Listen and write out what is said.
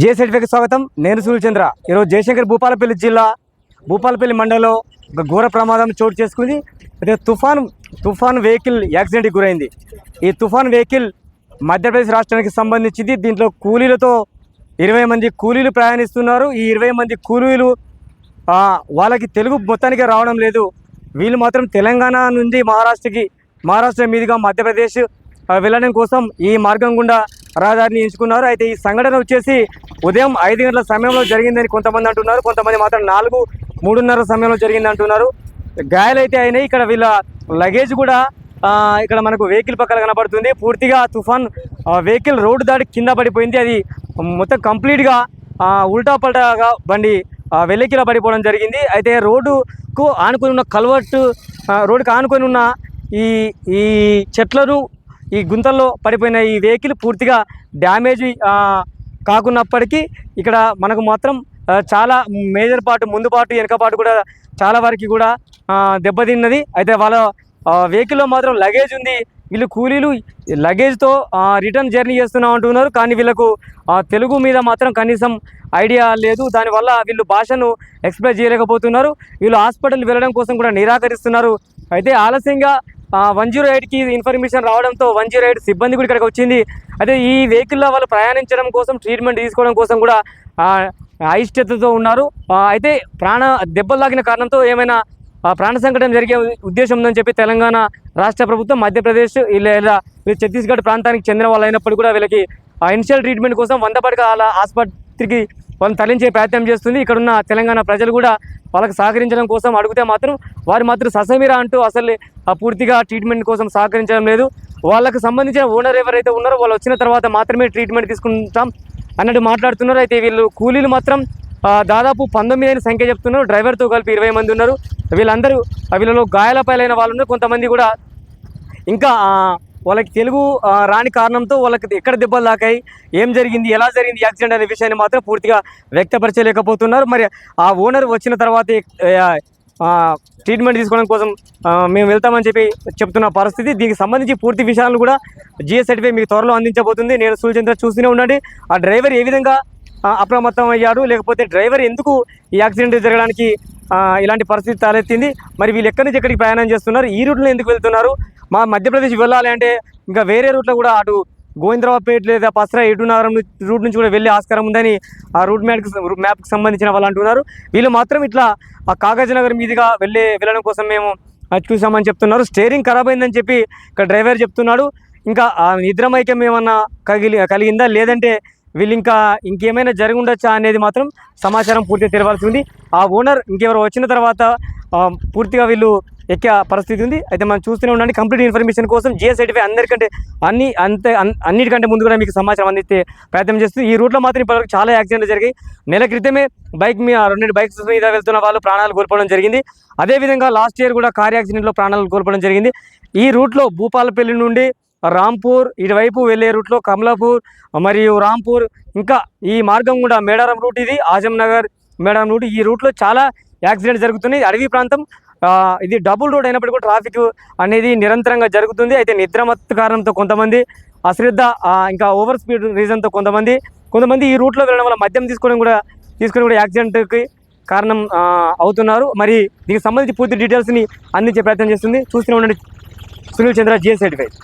జేసెడ్వేకి స్వాగతం నేను సూర్య చంద్ర. ఈరోజు జయశంకర్ భూపాలపల్లి జిల్లా భూపాలపల్లి మండలంలో ఒక ఘోర ప్రమాదం చోటు చేసుకుంది. అయితే తుఫాన్ తుఫాన్ వెహికల్ యాక్సిడెంట్కి గురైంది. ఈ తుఫాన్ వెహికల్ మధ్యప్రదేశ్ రాష్ట్రానికి సంబంధించింది. దీంట్లో కూలీలతో ఇరవై మంది కూలీలు ప్రయాణిస్తున్నారు. ఈ ఇరవై మంది కూలీలు వాళ్ళకి తెలుగు మొత్తానికి రావడం లేదు. వీళ్ళు మాత్రం తెలంగాణ నుండి మహారాష్ట్రకి మహారాష్ట్ర మీదుగా మధ్యప్రదేశ్ వెళ్ళడం కోసం ఈ మార్గం గుండా రహదారిని ఎంచుకున్నారు. అయితే ఈ సంఘటన వచ్చేసి ఉదయం ఐదు గంటల సమయంలో జరిగిందని కొంతమంది అంటున్నారు. కొంతమంది మాత్రం నాలుగు మూడున్నర సమయంలో జరిగింది అంటున్నారు. గాయాలైతే అయినాయి. ఇక్కడ వీళ్ళ లగేజ్ కూడా ఇక్కడ మనకు వెహికల్ పక్కన కనబడుతుంది. పూర్తిగా తుఫాన్ వెహికల్ రోడ్డు దాటి కింద పడిపోయింది. అది మొత్తం కంప్లీట్గా ఉల్టా పల్టాగా బండి వెల్లకిలా పడిపోవడం జరిగింది. అయితే రోడ్డుకు ఆనుకొని ఉన్న కల్వర్టు రోడ్డుకు ఆనుకొని ఉన్న ఈ ఈ చెట్లను ఈ గుంతల్లో పడిపోయిన ఈ వెహికల్ పూర్తిగా డ్యామేజ్ కాకున్నప్పటికీ ఇక్కడ మనకు మాత్రం చాలా మేజర్ పార్ట్ ముందు పాటు వెనక కూడా చాలా వరకు కూడా దెబ్బతిన్నది. అయితే వాళ్ళ వెహికల్లో మాత్రం లగేజ్ ఉంది. వీళ్ళు కూలీలు లగేజ్తో రిటర్న్ జర్నీ చేస్తున్నాం అంటున్నారు. కానీ వీళ్ళకు తెలుగు మీద మాత్రం కనీసం ఐడియా లేదు. దానివల్ల వీళ్ళు భాషను ఎక్స్ప్రెస్ చేయలేకపోతున్నారు. వీళ్ళు హాస్పిటల్ వెళ్ళడం కోసం కూడా నిరాకరిస్తున్నారు. అయితే ఆలస్యంగా వన్ జీరో ఎయిట్కి ఇన్ఫర్మేషన్ రావడంతో వన్ జీరో ఎయిట్ సిబ్బంది కూడా ఇక్కడికి వచ్చింది. అయితే ఈ వెహికల్లో వాళ్ళు ప్రయాణించడం కోసం ట్రీట్మెంట్ తీసుకోవడం కోసం కూడా అయిష్టతతో ఉన్నారు. అయితే ప్రాణ దెబ్బలు కారణంతో ఏమైనా ప్రాణ సంకటం జరిగే ఉద్దేశం ఉందని చెప్పి తెలంగాణ రాష్ట్ర ప్రభుత్వం మధ్యప్రదేశ్ ఇలా ఇలా ఛత్తీస్గఢ్ ప్రాంతానికి చెందిన వాళ్ళు అయినప్పుడు కూడా వీళ్ళకి ఇనిషియల్ ట్రీట్మెంట్ కోసం వంద పడకల ఆసుపత్రికి వాళ్ళని తరలించే ప్రయత్నం చేస్తుంది. ఇక్కడ ఉన్న తెలంగాణ ప్రజలు కూడా వాళ్ళకి సహకరించడం కోసం అడిగితే మాత్రం వారు మాత్రం ససమీరా అంటూ అసలు పూర్తిగా ట్రీట్మెంట్ కోసం సహకరించడం లేదు. వాళ్ళకు సంబంధించిన ఓనర్ ఎవరైతే ఉన్నారో వాళ్ళు వచ్చిన తర్వాత మాత్రమే ట్రీట్మెంట్ తీసుకుంటాం అన్నట్టు మాట్లాడుతున్నారు. అయితే వీళ్ళు కూలీలు మాత్రం దాదాపు పంతొమ్మిది అయిన సంఖ్య చెప్తున్నారు. డ్రైవర్తో కలిపి ఇరవై మంది ఉన్నారు. వీళ్ళందరూ ఆ, వీళ్ళలో గాయాలపైలైన వాళ్ళు ఉన్నారు. కొంతమంది కూడా ఇంకా వాళ్ళకి తెలుగు రాని కారణంతో వాళ్ళకి ఎక్కడ దెబ్బలు తాకాయి ఏం జరిగింది ఎలా జరిగింది యాక్సిడెంట్ అనే విషయాన్ని మాత్రం పూర్తిగా వ్యక్తపరచలేకపోతున్నారు. మరి ఆ ఓనర్ వచ్చిన తర్వాత ట్రీట్మెంట్ తీసుకోవడం కోసం మేము వెళ్తామని చెప్పి చెప్తున్న పరిస్థితి. దీనికి సంబంధించి పూర్తి విషయాలను కూడా జిఎస్ మీకు త్వరలో అందించబోతుంది. నేను సూచన చూస్తూనే ఉండండి. ఆ డ్రైవర్ ఏ విధంగా అప్రమత్తం అయ్యాడు లేకపోతే డ్రైవర్ ఎందుకు ఈ యాక్సిడెంట్ జరగడానికి ఇలాంటి పరిస్థితి తలెత్తింది. మరి వీళ్ళు ఎక్కడి నుంచి ఎక్కడికి ప్రయాణం చేస్తున్నారు? ఈ రూట్లో ఎందుకు వెళ్తున్నారు? మా మధ్యప్రదేశ్ వెళ్ళాలి అంటే ఇంకా వేరే రూట్లో కూడా అటు గోవిందరావుపేట లేదా పసరా ఎటునగరం రూట్ నుంచి కూడా వెళ్ళే ఆస్కారం ఉందని ఆ రూట్ మ్యాప్కి మ్యాప్కి సంబంధించిన వాళ్ళు అంటున్నారు. వీళ్ళు మాత్రం ఇట్లా ఆ కాగజనగర్ మీదుగా వెళ్ళే వెళ్ళడం కోసం మేము చూసామని చెప్తున్నారు. స్టేరింగ్ ఖరాబ్ అయిందని చెప్పి ఇక్కడ డ్రైవర్ చెప్తున్నాడు. ఇంకా ఆ నిద్రమైక్యం ఏమన్నా కగిలి కలిగిందా? లేదంటే వీళ్ళు ఇంకా ఇంకేమైనా జరిగి ఉండొచ్చా అనేది మాత్రం సమాచారం పూర్తిగా తెలవాల్సి ఉంది. ఆ ఓనర్ ఇంకెవరు వచ్చిన తర్వాత పూర్తిగా వీళ్ళు ఎక్కే పరిస్థితి ఉంది. అయితే మనం చూస్తూనే ఉండండి. కంప్లీట్ ఇన్ఫర్మేషన్ కోసం జిఎస్ సర్టిఫికేట్ అందరికంటే అన్ని అంతే అన్నిటికంటే ముందు కూడా మీకు సమాచారం అందిస్తే ప్రయత్నం చేస్తుంది. ఈ రూట్లో మాత్రం ఇప్పటివరకు చాలా యాక్సిడెంట్లు జరిగాయి. నెల క్రితమే బైక్ మీద రెండు బైక్స్ మీద వెళ్తున్న వాళ్ళు ప్రాణాలు కోల్పోవడం జరిగింది. అదేవిధంగా లాస్ట్ ఇయర్ కూడా కార్ యాక్సిడెంట్లో ప్రాణాలు కోల్పోవడం జరిగింది. ఈ రూట్లో భూపాలపల్లి నుండి రాంపూర్ ఇటువైపు వెళ్ళే రూట్లో కమలాపూర్ మరియు రాంపూర్ ఇంకా ఈ మార్గం కూడా మేడారం రూట్ ఇది ఆజం నగర్ మేడారం రూట్. ఈ రూట్లో చాలా యాక్సిడెంట్ జరుగుతున్నాయి. అడవి ప్రాంతం ఇది డబుల్ రోడ్ అయినప్పటికీ కూడా ట్రాఫిక్ అనేది నిరంతరంగా జరుగుతుంది. అయితే నిద్రమత్తు కారణంతో కొంతమంది అశ్రద్ధ ఇంకా ఓవర్ స్పీడ్ రీజన్తో కొంతమంది కొంతమంది ఈ రూట్లో వెళ్ళడం వల్ల మద్యం తీసుకోవడం కూడా తీసుకుని కూడా యాక్సిడెంట్కి కారణం అవుతున్నారు. మరి దీనికి సంబంధించి పూర్తి డీటెయిల్స్ని అందించే ప్రయత్నం చేస్తుంది. చూస్తూనే ఉండండి సునీల్ చంద్ర జిఎస్ సర్టిఫైడ్